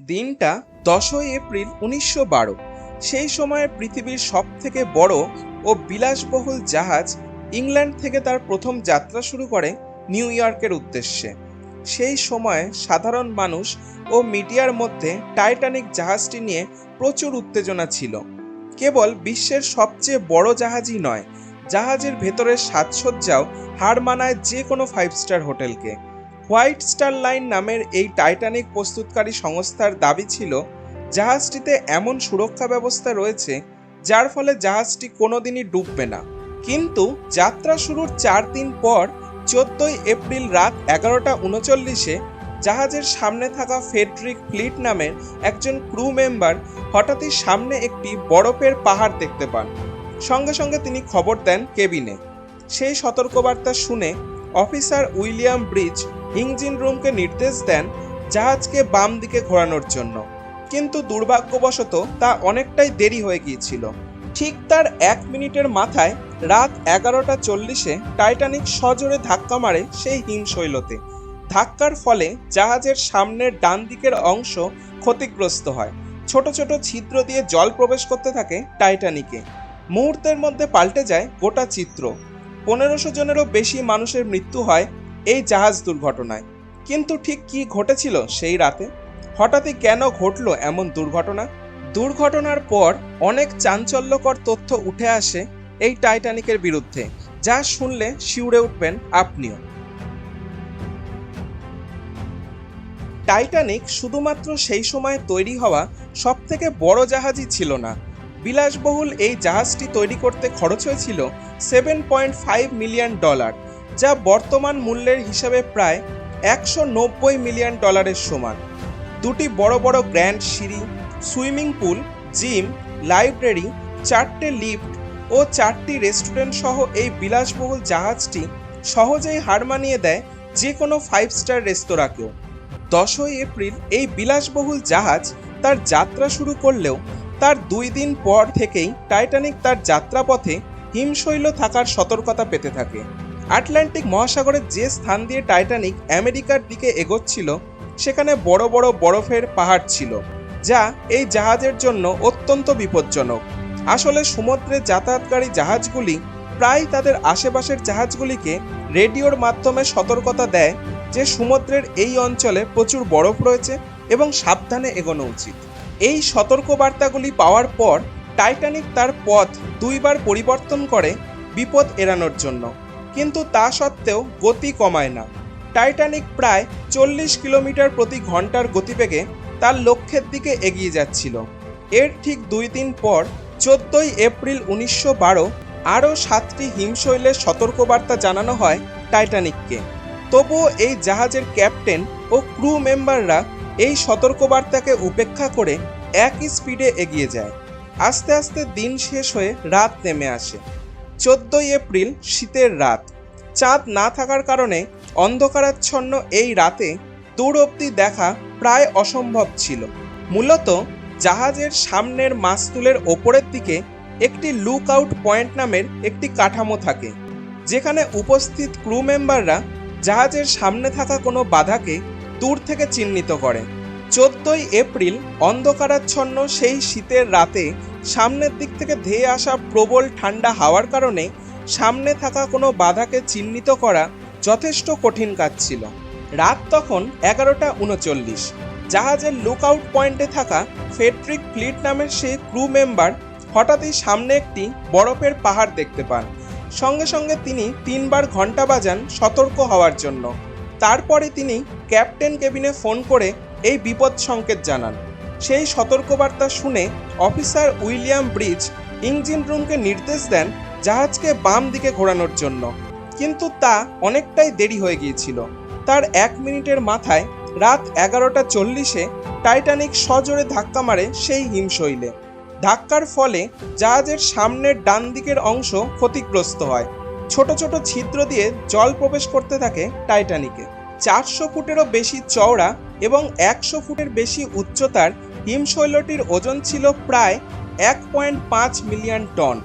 দিনটা দশই এপ্রিল উনিশশো বারো। সেই সময়ে পৃথিবীর সব থেকে বড় ও বিলাসবহুল জাহাজ ইংল্যান্ড থেকে তার প্রথম যাত্রা শুরু করে নিউ ইয়র্কের উদ্দেশ্যে। সেই সময়ে সাধারণ মানুষ ও মিডিয়ার মধ্যে টাইটানিক জাহাজটি নিয়ে প্রচুর উত্তেজনা ছিল। কেবল বিশ্বের সবচেয়ে বড় জাহাজই নয়, জাহাজের ভেতরের সাজসজ্জাও হার মানায় যে কোনো ফাইভ স্টার হোটেলকে। হোয়াইট স্টার লাইন নামের এই টাইটানিক প্রস্তুতকারী সংস্থার দাবি ছিল, জাহাজটিতে এমন সুরক্ষা ব্যবস্থা রয়েছে, যার ফলে জাহাজটি কোনোদিনই ডুববে না। কিন্তু যাত্রা শুরুর চার দিন পর, চোদ্দই এপ্রিল রাত এগারোটা উনচল্লিশে, জাহাজের সামনে থাকা ফেডরিক ফ্লিট নামের একজন ক্রু মেম্বার হঠাৎই সামনে একটি বরফের পাহাড় দেখতে পান। সঙ্গে সঙ্গে তিনি খবর দেন কেবিনে। সেই সতর্কবার্তা শুনে অফিসার উইলিয়াম ব্রিজ ইঞ্জিন রুমকে নির্দেশ দেন জাহাজকে বাম দিকে ঘোরানোর জন্য। কিন্তু দুর্ভাগ্যবশত তা অনেকটাই দেরি হয়ে গিয়েছিল। ঠিক তার এক মিনিটের মাথায় রাত এগারোটা চল্লিশে টাইটানিক সজোরে ধাক্কা মারে সেই হিমশৈলতে ধাক্কার ফলে জাহাজের সামনের ডান দিকের অংশ ক্ষতিগ্রস্ত হয়। ছোট ছোট ছিদ্র দিয়ে জল প্রবেশ করতে থাকে টাইটানিকে। মুহূর্তের মধ্যে পাল্টে যায় গোটা চিত্র। পনেরোশো জনেরও বেশি মানুষের মৃত্যু হয় এই জাহাজ দুর্ঘটনায়। কিন্তু ঠিক কি ঘটেছিল সেই রাতে? হঠাৎই কেন ঘটলো এমন দুর্ঘটনা? দুর্ঘটনার পর অনেক চাঞ্চল্যকর তথ্য উঠে আসে এই টাইটানিকের বিরুদ্ধে, যা শুনলে শিউরে উঠবেন আপনিও। টাইটানিক শুধুমাত্র সেই সময় তৈরি হওয়া সবথেকে বড় জাহাজই ছিল না। বিলাসবহুল এই জাহাজটি তৈরি করতে খরচ হয়েছিল seven point five million dollar যা বর্তমান মূল্যের হিসাবে প্রায় একশো নব্বই মিলিয়ন ডলারের সমান। দুটি বড় বড় গ্র্যান্ড সিঁড়ি, সুইমিং পুল, জিম, লাইব্রেরি, চারটে লিফট ও চারটি রেস্টুরেন্ট সহ এই বিলাসবহুল জাহাজটি সহজেই হার মানিয়ে দেয় যে কোনো ফাইভ স্টার রেস্তোরাঁকেও। দশই এপ্রিল এই বিলাসবহুল জাহাজ তার যাত্রা শুরু করলেও তার দুই দিন পর থেকেই টাইটানিক তার যাত্রাপথে হিমশৈল থাকার সতর্কতা পেতে থাকে। আটলান্টিক মহাসাগরের যে স্থান দিয়ে টাইটানিক আমেরিকার দিকে এগোচ্ছিল, সেখানে বড় বড় বরফের পাহাড় ছিল, যা এই জাহাজের জন্য অত্যন্ত বিপজ্জনক। আসলে সমুদ্রে যাতায়াতকারী জাহাজগুলি প্রায় তাদের আশেপাশের জাহাজগুলিকে রেডিওর মাধ্যমে সতর্কতা দেয় যে সমুদ্রের এই অঞ্চলে প্রচুর বরফ রয়েছে এবং সাবধানে এগোনো উচিত। এই সতর্কবার্তাগুলি পাওয়ার পর টাইটানিক তার পথ দুইবার পরিবর্তন করে বিপদ এড়ানোর জন্য। কিন্তু তা সত্ত্বেও গতি কমায় না। টাইটানিক প্রায় চল্লিশ কিলোমিটার প্রতি ঘণ্টার গতিবেগে তার লক্ষ্যের দিকে এগিয়ে যাচ্ছিল। এর ঠিক দুই দিন পর, চোদ্দই এপ্রিল উনিশশো বারো আরও সাতটি হিমশৈলের সতর্কবার্তা জানানো হয় টাইটানিককে। তবুও এই জাহাজের ক্যাপ্টেন ও ক্রু মেম্বাররা এই সতর্কবার্তাকে উপেক্ষা করে একই স্পিডে এগিয়ে যায়। আস্তে আস্তে দিন শেষ হয়ে রাত নেমে আসে। চোদ্দই এপ্রিল শীতের রাত। চাঁদ না থাকার কারণে অন্ধকারাচ্ছন্ন এই রাতে দূর অব্দি দেখা প্রায় অসম্ভব ছিল। মূলত জাহাজের সামনের মাস্তুলের ওপরের দিকে একটি লুক আউট পয়েন্ট নামের একটি কাঠামো থাকে, যেখানে উপস্থিত ক্রু মেম্বাররা জাহাজের সামনে থাকা কোনো বাধাকে দূর থেকে চিহ্নিত করে। চোদ্দই এপ্রিল অন্ধকারাচ্ছন্ন সেই শীতের রাতে সামনের দিক থেকে ধেয়ে আসা প্রবল ঠান্ডা হাওয়ার কারণে সামনে থাকা কোনো বাধাকে চিহ্নিত করা যথেষ্ট কঠিন কাজ ছিল। রাত তখন এগারোটা উনচল্লিশ। জাহাজের লুক আউট পয়েন্টে থাকা ফেডরিক ফ্লিট নামের সেই ক্রু মেম্বার হঠাৎই সামনে একটি বরফের পাহাড় দেখতে পান। সঙ্গে সঙ্গে তিনি তিনবার ঘণ্টা বাজান সতর্ক হওয়ার জন্য। তারপরে তিনি ক্যাপ্টেন কেবিনে ফোন করে এই বিপদ সংকেত জানান। সেই সতর্কবার্তা শুনে অফিসার উইলিয়াম ব্রিজ ইঞ্জিন রুমকে নির্দেশ দেন জাহাজকে বাম দিকে ঘোরানোর জন্য। কিন্তু তা অনেকটাই দেরি হয়ে গিয়েছিল। তার এক মিনিটের মাথায় রাত এগারোটা চল্লিশে টাইটানিক সজোরে ধাক্কা মারে সেই হিমশৈলে। ধাক্কার ফলে জাহাজের সামনের ডান দিকের অংশ ক্ষতিগ্রস্ত হয়। ছোট ছোট ছিদ্র দিয়ে জল প্রবেশ করতে থাকে টাইটানিকে। চারশো ফুটেরও বেশি চওড়া এবং একশো ফুটের বেশি উচ্চতার হিমশৈলটির ওজন ছিল প্রায় এক পয়েন্ট পাঁচ মিলিয়ন টন,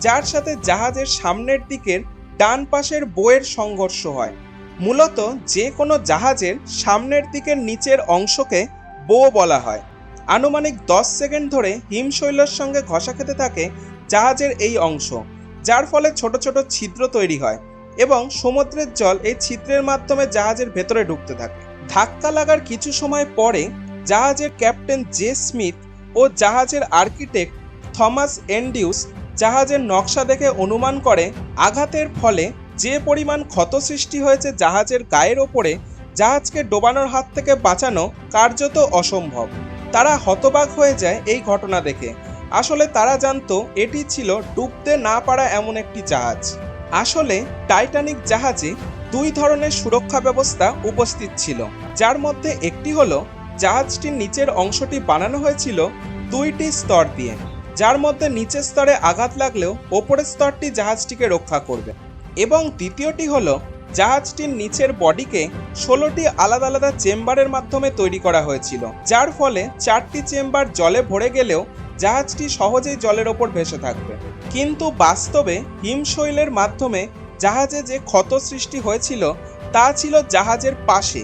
যার সাথে জাহাজের সামনের দিকের ডান পাশের বইয়ের সংঘর্ষ হয়। মূলত যে কোনো জাহাজের সামনের দিকের নিচের অংশকে বো বলা হয়। আনুমানিক দশ সেকেন্ড ধরে হিমশৈলের সঙ্গে ঘষা খেতে থাকে জাহাজের এই অংশ, যার ফলে ছোট ছোট ছিদ্র তৈরি হয়। এবং সমুদ্রের জল এই ছিদ্রের মাধ্যমে জাহাজের ভেতরে ঢুকতে থাকে। ধাক্কা লাগার কিছু সময় পরে জাহাজের ক্যাপ্টেন জে স্মিথ ও জাহাজের আর্কিটেক্ট থমাস এন্ডিউস জাহাজের নকশা দেখে অনুমান করে, আঘাতের ফলে যে পরিমাণ ক্ষত সৃষ্টি হয়েছে জাহাজের গায়ের ওপরে, জাহাজকে ডোবানোর হাত থেকে বাঁচানো কার্যত অসম্ভব। তারা হতবাক হয়ে যায় এই ঘটনা দেখে। আসলে তারা জানতো এটি ছিল ডুবতে না পারা এমন একটি জাহাজ। আসলে টাইটানিক জাহাজে দুই ধরনের সুরক্ষা ব্যবস্থা উপস্থিত ছিল, যার মধ্যে একটি হলো, জাহাজটির নিচের অংশটি বানানো হয়েছিল দুইটি স্তর দিয়ে, যার মধ্যে নিচের স্তরে আঘাত লাগলেও ওপরের স্তরটি জাহাজটিকে রক্ষা করবে, এবং দ্বিতীয়টি হলো, জাহাজটির নিচের বডিকে ষোলোটি আলাদা আলাদা চেম্বারের মাধ্যমে তৈরি করা হয়েছিল, যার ফলে চারটি চেম্বার জলে ভরে গেলেও জাহাজটি সহজেই জলের ওপর ভেসে থাকবে। কিন্তু বাস্তবে হিমশৈলের মাধ্যমে জাহাজে যে ক্ষত সৃষ্টি হয়েছিল, তা ছিল জাহাজের পাশে।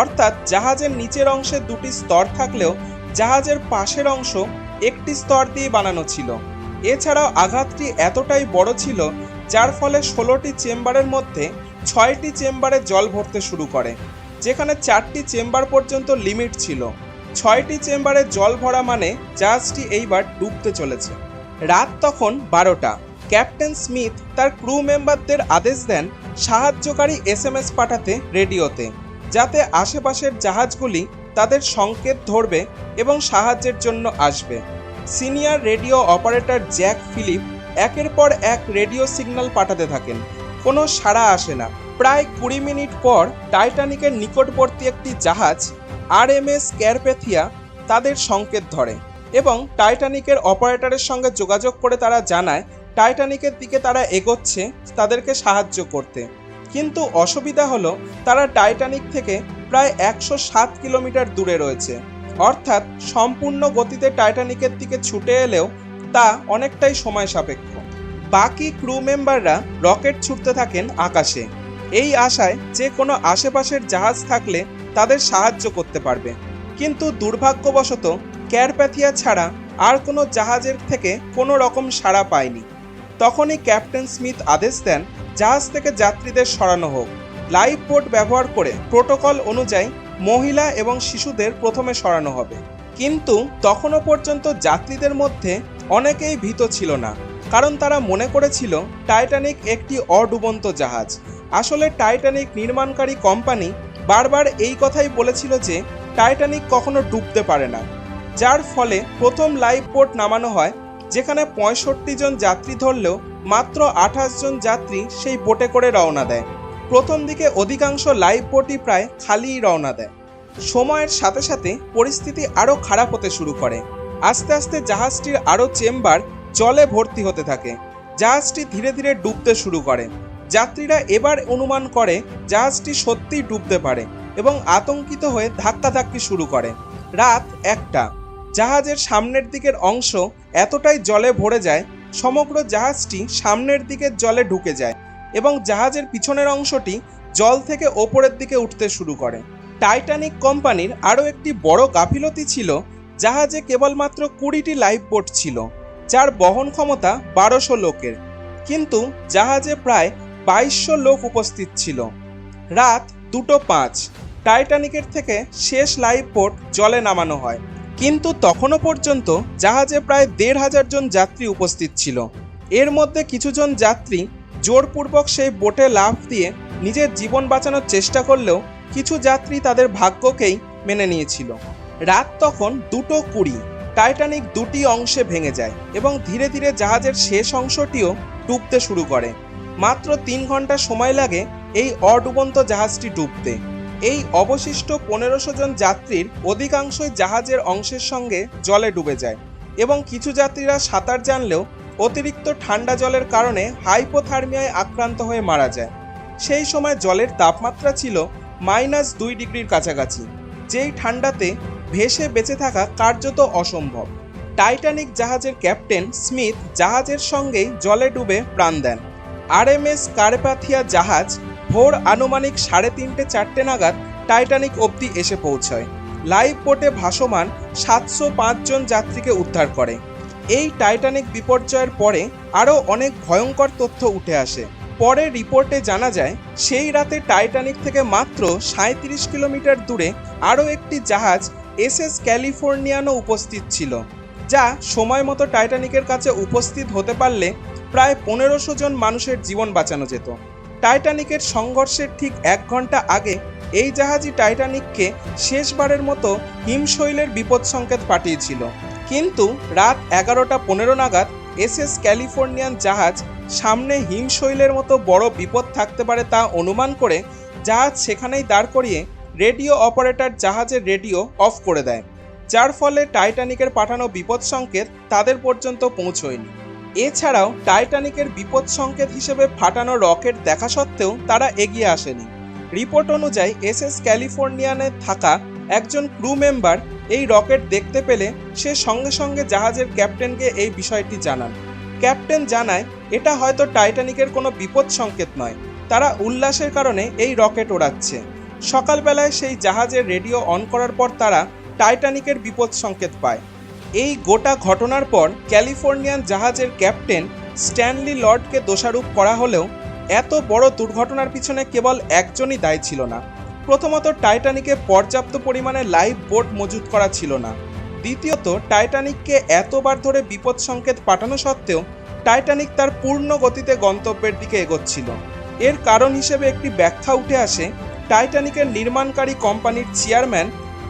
অর্থাৎ জাহাজের নিচের অংশে দুটি স্তর থাকলেও জাহাজের পাশের অংশ একটি স্তর দিয়ে বানানো ছিল। এছাড়াও আঘাতটি এতটাই বড় ছিল, যার ফলে ষোলোটি চেম্বারের মধ্যে ছয়টি চেম্বারে জল ভরতে শুরু করে, যেখানে চারটি চেম্বার পর্যন্ত লিমিট ছিল। ছয়টি চেম্বারে জল ভরা মানে জাহাজটি এইবার ডুবতে চলেছে। রাত তখন বারোটা। ক্যাপ্টেন স্মিথ তার ক্রু মেম্বারদের আদেশ দেন সাহায্যকারী এস এম এস পাঠাতে রেডিওতে, যাতে আশেপাশের জাহাজগুলি তাদের সংকেত ধরবে এবং সাহায্যের জন্য আসবে। Senior radio operator Jack Philip একের পর এক রেডিও সিগন্যাল পাঠাতে থাকেন। কোনো সাড়া আসে না। প্রায় কুড়ি মিনিট পর টাইটানিকের নিকটবর্তী একটি জাহাজ আর এম এস ক্যারপেথিয়া, তাদের সংকেত ধরে এবং টাইটানিকের অপারেটরের সঙ্গে যোগাযোগ করে তারা জানায়, টাইটানিকের দিকে তারা এগোচ্ছে, তাদেরকে সাহায্য করতে। কিন্তু অসুবিধা হলো, তারা টাইটানিক থেকে প্রায় একশো সাত কিলোমিটার দূরে রয়েছে। অর্থাৎ সম্পূর্ণ গতিতে টাইটানিকের দিকে ছুটে এলেও তা অনেকটাই সময় সাপেক্ষ। বাকি ক্রু মেম্বাররা রকেট ছুটতে থাকেন আকাশে। এই আশায় যে কোনো আশেপাশের জাহাজ থাকলে তাদের সাহায্য করতে পারবে। কিন্তু দুর্ভাগ্যবশত ক্যারপ্যাথিয়া ছাড়া আর কোনো জাহাজের থেকে কোনো রকম সাড়া পায়নি। তখনই ক্যাপ্টেন স্মিথ আদেশ দেন জাহাজ থেকে যাত্রীদের সরানো হোক। লাইফ বোট ব্যবহার করে প্রোটোকল অনুযায়ী মহিলা এবং শিশুদের প্রথমে সরানো হবে। কিন্তু তখনও পর্যন্ত যাত্রীদের মধ্যে অনেকেই ভীত ছিল না। কারণ তারা মনে করেছিল টাইটানিক একটি অডুবন্ত জাহাজ। আসলে টাইটানিক নির্মাণকারী কোম্পানি বারবার এই কথাই বলেছিল যে টাইটানিক কখনো ডুবতে পারে না, যার ফলে প্রথম লাইফ বোট নামানো হয়, যেখানে পঁয়ষট্টি জন যাত্রী ধরলেও মাত্র আঠাশ জন যাত্রী সেই বোটে করে রওনা দেয়। প্রথম দিকে অধিকাংশ লাইফ বোটই প্রায় খালিই রওনা দেয়। সময়ের সাথে সাথে পরিস্থিতি আরও খারাপ হতে শুরু করে। আস্তে আস্তে জাহাজটির আরও চেম্বার জলে ভর্তি হতে থাকে। জাহাজটি ধীরে ধীরে ডুবতে শুরু করে। যাত্রীরা এবার অনুমান করে, জাহাজটি সত্যিই ডুবতে পারে এবং আতঙ্কিত হয়ে ধাক্কাধাক্কি শুরু করে। রাত একটা। জাহাজের সামনের দিকের অংশ এতটাই জলে ভরে যায়, সমগ্র জাহাজটি সামনের দিকের জলে ঢুকে যায় এবং জাহাজের পিছনের অংশটি জল থেকে ওপরের দিকে উঠতে শুরু করে। টাইটানিক কোম্পানির আরও একটি বড় গাফিলতি ছিল, জাহাজে কেবলমাত্র কুড়িটি লাইফ বোট ছিল, যার বহন ক্ষমতা বারোশো লোকের। কিন্তু জাহাজে প্রায় বাইশশো লোক উপস্থিত ছিল। রাত দুটো পাঁচ। টাইটানিকের থেকে শেষ লাইফ বোট জলে নামানো হয়। কিন্তু তখনও পর্যন্ত জাহাজে প্রায় দেড় হাজার জন যাত্রী উপস্থিত ছিল। এর মধ্যে কিছুজন যাত্রী জোরপূর্বক সেই বোটে লাফ দিয়ে নিজের জীবন বাঁচানোর চেষ্টা করলেও কিছু যাত্রী তাদের ভাগ্যকেই মেনে নিয়েছিল। রাত তখন দুটো কুড়ি। টাইটানিক দুটি অংশে ভেঙে যায় এবং ধীরে ধীরে জাহাজের শেষ অংশটিও ডুবতে শুরু করে। মাত্র তিন ঘণ্টা সময় লাগে এই অডুবন্ত জাহাজটি ডুবতে। এই অবশিষ্ট পনেরোশো জন যাত্রীর অধিকাংশই জাহাজের অংশের সঙ্গে জলে ডুবে যায় এবং কিছু যাত্রীরা সাঁতার জানলেও অতিরিক্ত ঠান্ডা জলের কারণে হাইপোথার্মিয়ায় আক্রান্ত হয়ে মারা যায়। সেই সময় জলের তাপমাত্রা ছিল মাইনাস দুই ডিগ্রির কাছাকাছি, যেই ঠান্ডাতে ভেসে বেঁচে থাকা কার্যত অসম্ভব। টাইটানিক জাহাজের ক্যাপ্টেন স্মিথ জাহাজের সঙ্গেই জলে ডুবে প্রাণ দেন। আরএমএস কারপাথিয়া জাহাজ ভোর আনুমানিক সাড়ে তিনটে চারটে নাগাদ টাইটানিক অবধি এসে পৌঁছয়। লাইফ বোটে ভাসমান সাতশো জন যাত্রীকে উদ্ধার করে। এই টাইটানিক বিপর্যয়ের পরে আরও অনেক ভয়ঙ্কর তথ্য উঠে আসে। পরে রিপোর্টে জানা যায়, সেই রাতে টাইটানিক থেকে মাত্র সাঁত্রিশ কিলোমিটার দূরে আরও একটি জাহাজ এসএস ক্যালিফোর্নিয়ানও উপস্থিত ছিল, যা সময় মতো টাইটানিকের কাছে উপস্থিত হতে পারলে প্রায় পনেরোশো জন মানুষের জীবন বাঁচানো যেত। টাইটানিকের সংঘর্ষের ঠিক এক ঘণ্টা আগে এই জাহাজই টাইটানিককে শেষবারের মতো হিমশৈলের বিপদ সংকেত পাঠিয়েছিল। কিন্তু রাত এগারোটা পনেরো নাগাদ এসএস ক্যালিফোর্নিয়ান জাহাজ সামনে হিমশৈলের মতো বড় বিপদ থাকতে পারে তা অনুমান করে জাহাজ সেখানেই দাঁড় করিয়ে রেডিও অপারেটর জাহাজের রেডিও অফ করে দেয়। যার ফলে টাইটানিকের পাঠানো বিপদ সংকেত তাদের পর্যন্ত পৌঁছয়নি। এছাড়াও টাইটানিকের বিপদ সংকেত হিসেবে ফাটানো রকেট দেখা সত্ত্বেও তারা এগিয়ে আসেনি। রিপোর্ট অনুযায়ী এস এস ক্যালিফোর্নিয়ানে থাকা একজন ক্রু মেম্বার এই রকেট দেখতে পেলে সে সঙ্গে সঙ্গে জাহাজের ক্যাপ্টেনকে এই বিষয়টি জানান। ক্যাপ্টেন জানায়, এটা হয়তো টাইটানিকের কোনো বিপদ সংকেত নয়। তারা উল্লাসের কারণে এই রকেট ওড়াচ্ছে। সকালবেলায় সেই জাহাজের রেডিও অন করার পর তারা টাইটানিকের বিপদ সংকেত পায়। এই গোটা ঘটনার পর ক্যালিফোর্নিয়ান জাহাজের ক্যাপ্টেন স্ট্যানলি লর্ডকে দোষারোপ করা হলেও এত বড় দুর্ঘটনার পিছনে কেবল একজনই দায়ী ছিল না। প্রথমত টাইটানিকে পর্যাপ্ত পরিমাণে লাইফ বোট মজুত করা ছিল না। দ্বিতীয়ত, টাইটানিককে এতবার ধরে বিপদ সংকেত পাঠানো সত্ত্বেও টাইটানিক তার পূর্ণ গতিতে গন্তব্যের দিকে এগোচ্ছিল। এর কারণ হিসেবে একটি ব্যাখ্যা উঠে আসে, টাইটানিকের নির্মাণকারী কোম্পানির চেয়ারম্যান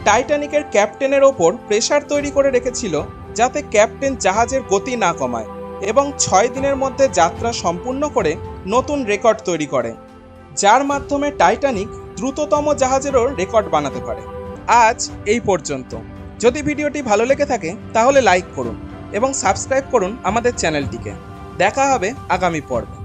টাইটানিকের ক্যাপ্টেনের ওপর প্রেশার তৈরি করে রেখেছিল যাতে ক্যাপ্টেন জাহাজের গতি না কমায় এবং ছয় দিনের মধ্যে যাত্রা সম্পূর্ণ করে নতুন রেকর্ড তৈরি করে, যার মাধ্যমে টাইটানিক দ্রুততম জাহাজেরও রেকর্ড বানাতে পারে। আজ এই পর্যন্ত। যদি ভিডিওটি ভালো লেগে থাকে, তাহলে লাইক করুন এবং সাবস্ক্রাইব করুন আমাদের চ্যানেলটিকে। দেখা হবে আগামী পর্বে।